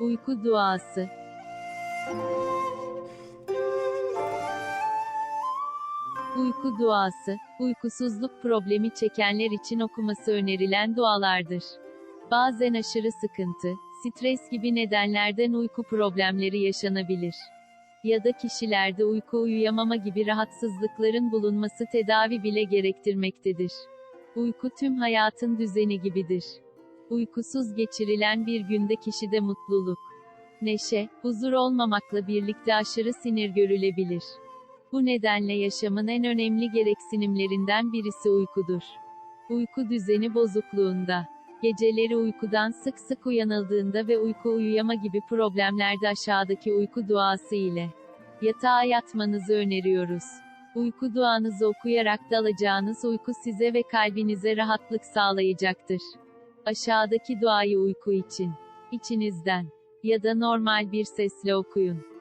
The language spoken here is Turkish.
Uyku duası. Uyku duası, uykusuzluk problemi çekenler için okuması önerilen dualardır. Bazen aşırı sıkıntı, stres gibi nedenlerden uyku problemleri yaşanabilir. Ya da kişilerde uyku uyuyamama gibi rahatsızlıkların bulunması tedavi bile gerektirmektedir. Uyku tüm hayatın düzeni gibidir. Uykusuz geçirilen bir günde kişide mutluluk, neşe, huzur olmamakla birlikte aşırı sinir görülebilir. Bu nedenle yaşamın en önemli gereksinimlerinden birisi uykudur. Uyku düzeni bozukluğunda, geceleri uykudan sık sık uyanıldığında ve uyku uyuyama gibi problemlerde aşağıdaki uyku duası ile yatağa yatmanızı öneriyoruz. Uyku duanızı okuyarak dalacağınız uyku size ve kalbinize rahatlık sağlayacaktır. Aşağıdaki duayı uyku için, içinizden ya da normal bir sesle okuyun.